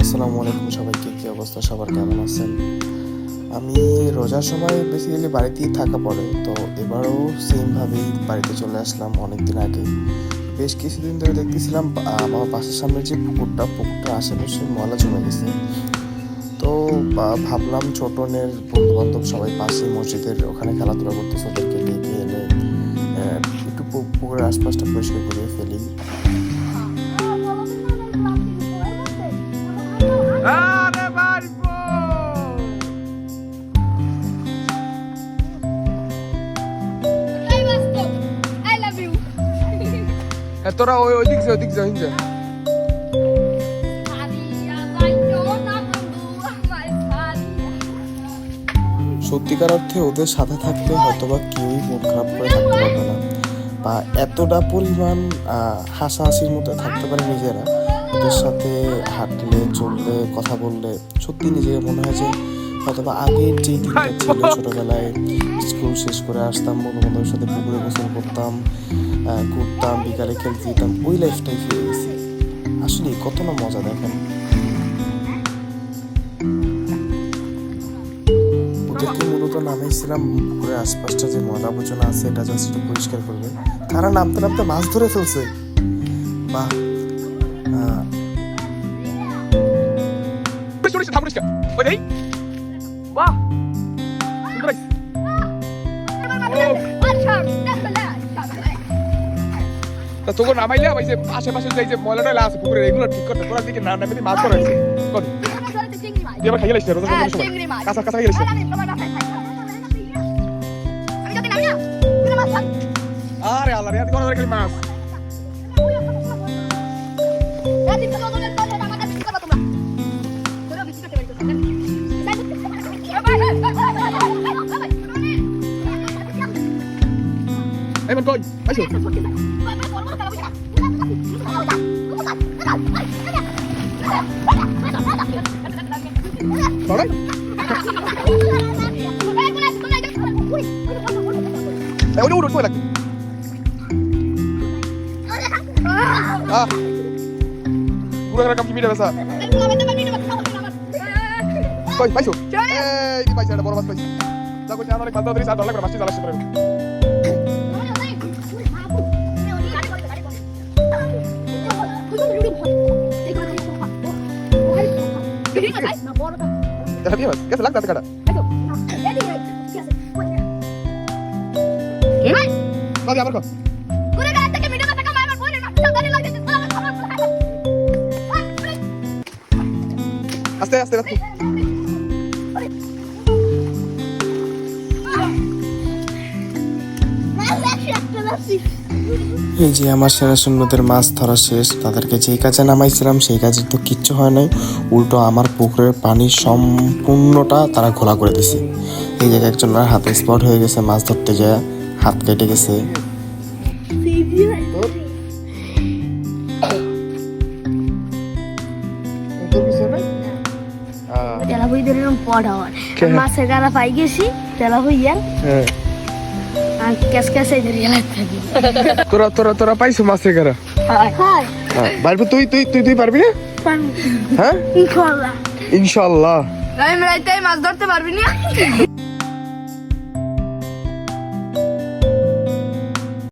আসসালামু আলাইকুম সবাইকে, কি অবস্থা? সবার কেমন আছেন? আমি রোজার সময় বেসিক্যালি বাড়িতেই থাকা পড়ে তো এবারও সেমভাবেই বাড়িতে চলে আসলাম অনেক দিন আগে। বেশ কিছুদিন ধরে দেখতেছিলাম আমার বাসার সামনে যে পুকুরটা পুকুরটা আশেপাশে ময়লা জমে গেছে। তো ভাবলাম ছোটনের বন্ধু বান্ধব সবাই পাশে মসজিদের ওখানে খেলাধুলা করতেছে, ওদেরকে ডেকে এনে একটু পুকুরের আশপাশটা পরিষ্কার করে ফেলি। তোরা ওই ওই দিক যা ওই দিক যা Maria. সত্যিকার অর্থে ওদের সাথে থাকলে হয়তোবা কেউই মন খারাপ করে থাকতে পারবে না বা এতটা পরিমাণ হাসাহাসির মধ্যে থাকতে পারে নিজেরা ওদের সাথে হাঁটলে, চললে, কথা বললে সত্যি নিজের মনে হয় যে হয়তোবা আগের যেই দিনটা ছিল ছোটবেলায়, স্কুল শেষ করে আসতাম বন্ধু বান্ধবের সাথে পুকুরে গোসল করতাম ঘুরতাম, বিকালে খেলতে যেতাম ওই লাইফটাই ফিরে গেছি। আসলে কত না মজা, দেখেন। ওদেরকে মূলত নামাইছিলাম পুকুরের আশপাশটা যে ময়লা আবর্জনা আছে, এটা জাস্ট একটু পরিষ্কার করবে। তারা নামতে নামতে মাছ ধরে ফেলছে। বাহ। সরিস তা তোকে নামাইলে ওই যে আশেপাশে যে যে ময়লা টয়লা আছে পুকুরে এগুলো ঠিক করতে তোরা দিকে না নামে মাছ ধরা হয়েছে চিংড়ি মাছ। আবার খাইয়ে লাইছিস রোজা হ্যাঁ। কাঁচা কাঁচা খাইয়ে খাবে। আরে আল্লাহ রে কোন খালি মাছ তো ওজনের তলে আমার কাছে কি করবা তোমরা? ধরো বিক্রি করতে পারছ। এমন কই আইসো সরাই এই ওই ওই কই লাগবে আহ পুরো কাম কি মিলে বেসা কই পাইছো এই কি পাইছো এটা বড় মাছ পাইছো যা কইছ আনারে খাতা ধরিস আর ডলার করে মাছটি জ্বালাস করে দেখা দিয়ে মাছ কেসে এই যে আমার সেরা শূন্যদের মাছ ধরা শেষ তাদেরকে যেই কাজে নামাইছিলাম সেই কাজে তো কিচ্ছু হয় নাই। উল্টো আমার পুকুরের পানি সম্পূর্ণটা তারা ঘোলা করে দিছে। এই জায়গায় একজনের হাতে স্পট হয়ে গেছে মাছ ধরতে যায় হাত কেটে গেছে। তেলা বই ধরে পড় মাছের গাড়া পাই গেছি তেলা বইয়ার তোরা তোরা তোরা পাইছো মাছ গারা হয়। পারবি তুই তুই তুই তুই পারবি? না হ্যাঁ? ইনশাল্লাহ ইনশাল্লাহ মাছ ধরতে পারবি না?